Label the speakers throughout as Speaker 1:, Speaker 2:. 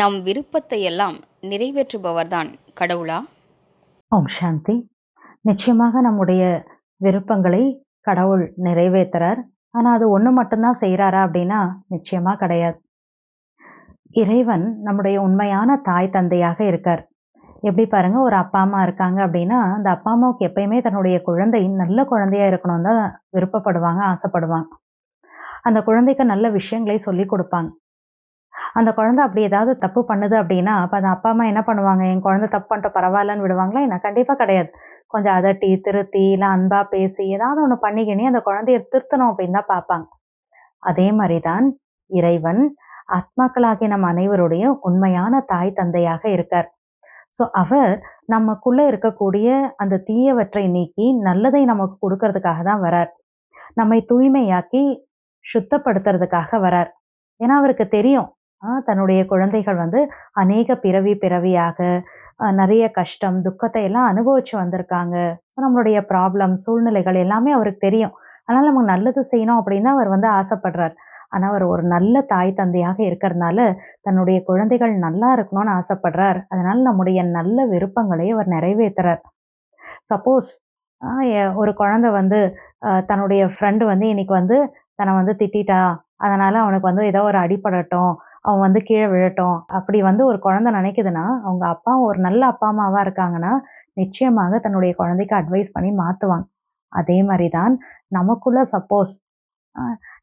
Speaker 1: நம் விருப்பத்தை எல்லாம் நிறைவேற்றுபவர்தான் கடவுளா?
Speaker 2: ஓம் சாந்தி. நிச்சயமாக நம்முடைய விருப்பங்களை கடவுள் நிறைவேற்றுறார். ஆனால் அது ஒன்று மட்டும்தான் செய்கிறாரா அப்படின்னா நிச்சயமாக கிடையாது. இறைவன் நம்முடைய உண்மையான தாய் தந்தையாக இருக்கார். எப்படி பாருங்க ஒரு அப்பா அம்மா இருக்காங்க அப்படின்னா அந்த அப்பா அம்மாவுக்கு எப்பயுமே தன்னுடைய குழந்தை நல்ல குழந்தையா இருக்கணும் தான் விருப்பப்படுவாங்க ஆசைப்படுவாங்க. அந்த குழந்தைக்கு நல்ல விஷயங்களை சொல்லி கொடுப்பாங்க. அந்த குழந்தை அப்படி ஏதாவது தப்பு பண்ணுது அப்படின்னா அப்போ அந்த அப்பா அம்மா என்ன பண்ணுவாங்க? என் குழந்தை தப்பு பண்ணிட்டு பரவாயில்லன்னு விடுவாங்களா? என்ன? கண்டிப்பாக கிடையாது. கொஞ்சம் அதட்டி திருத்தி இல்லை அன்பாக பேசி ஏதாவது ஒன்று பண்ணிக்கினே அந்த குழந்தைய திருத்தணும் அப்படின்னு தான் பார்ப்பாங்க. அதே மாதிரி தான் இறைவன் ஆத்மாக்களாகிய நம் அனைவருடைய உண்மையான தாய் தந்தையாக இருக்கார். ஸோ அவர் நமக்குள்ள இருக்கக்கூடிய அந்த தீயவற்றை நீக்கி நல்லதை நமக்கு கொடுக்கறதுக்காக தான் வரார். நம்மை தூய்மையாக்கி சுத்தப்படுத்துறதுக்காக வரார். ஏன்னா அவருக்கு தெரியும். தன்னுடைய குழந்தைகள் வந்து அநேக பிறவி பிறவியாக நிறைய கஷ்டம் துக்கத்தை எல்லாம் அனுபவிச்சு வந்திருக்காங்க. ஸோ நம்மளுடைய ப்ராப்ளம் சூழ்நிலைகள் எல்லாமே அவருக்கு தெரியும். அதனால நமக்கு நல்லது செய்யணும் அப்படின்னு அவர் வந்து ஆசைப்படுறார். ஆனா அவர் ஒரு நல்ல தாய் தந்தையாக இருக்கிறதுனால தன்னுடைய குழந்தைகள் நல்லா இருக்கணும்னு ஆசைப்படுறார். அதனால நம்முடைய நல்ல விருப்பங்களை அவர் நிறைவேற்றுறார். சப்போஸ் ஒரு குழந்தை வந்து தன்னுடைய ஃப்ரெண்டு வந்து இன்னைக்கு வந்து தன்னை வந்து திட்டிட்டா. அதனால அவனுக்கு வந்து ஏதோ ஒரு அடிபடட்டும். அவன் வந்து கீழே விழட்டும். அப்படி வந்து ஒரு குழந்தை நினைக்குதுன்னா அவங்க அப்பா ஒரு நல்ல அப்பா அம்மாவா இருக்காங்கன்னா நிச்சயமாக தன்னுடைய குழந்தைக்கு அட்வைஸ் பண்ணி மாத்துவாங்க. அதே மாதிரி தான் நமக்குள்ள சப்போஸ்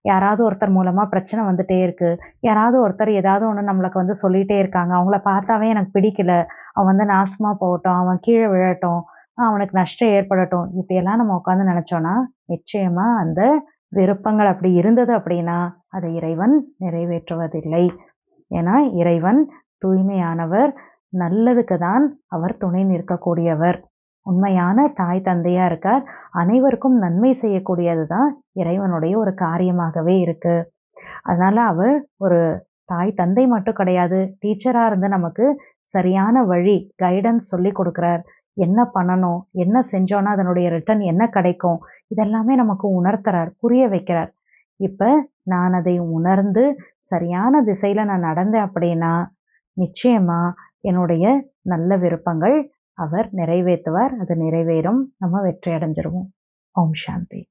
Speaker 2: யாராவது ஒருத்தர் மூலமா பிரச்சனை வந்துட்டே இருக்கு. யாராவது ஒருத்தர் ஏதாவது ஒன்று நம்மளுக்கு வந்து சொல்லிட்டே இருக்காங்க. அவங்கள பார்த்தாவே எனக்கு பிடிக்கல. அவன் வந்து நாசமா போகட்டும். அவன் கீழே விழட்டும். அவனுக்கு நஷ்டம் ஏற்படட்டும். இப்படியெல்லாம் நம்ம உட்காந்து நினைச்சோம்னா நிச்சயமா அந்த விருப்பங்கள் அப்படி இருந்தது அப்படின்னா அதை இறைவன் நிறைவேற்றுவதில்லை. ஏன்னா இறைவன் தூய்மையானவர் நல்லதுக்கு தான் அவர் துணை நிற்கக்கூடியவர். உண்மையான தாய் தந்தையா இருக்கார். அனைவருக்கும் நன்மை செய்யக்கூடியது தான் இறைவனுடைய ஒரு காரியமாகவே இருக்கு. அதனால அவர் ஒரு தாய் தந்தை மட்டும் கிடையாது டீச்சரா இருந்து நமக்கு சரியான வழி கைடன்ஸ் சொல்லி கொடுக்குறார். என்ன பண்ணணும் என்ன செஞ்சோன்னா அதனுடைய ரிட்டர்ன் என்ன கிடைக்கும் இதெல்லாமே நமக்கு உணர்த்துறார் புரிய வைக்கிறார். இப்ப நான் அதை உணர்ந்து சரியான திசையில நான் நடந்தேன் அப்படின்னா நிச்சயமா என்னுடைய நல்ல விருப்பங்கள் அவர் நிறைவேற்றுவார். அது நிறைவேறும். நம்ம வெற்றி அடைஞ்சிருவோம். ஓம் சாந்தி.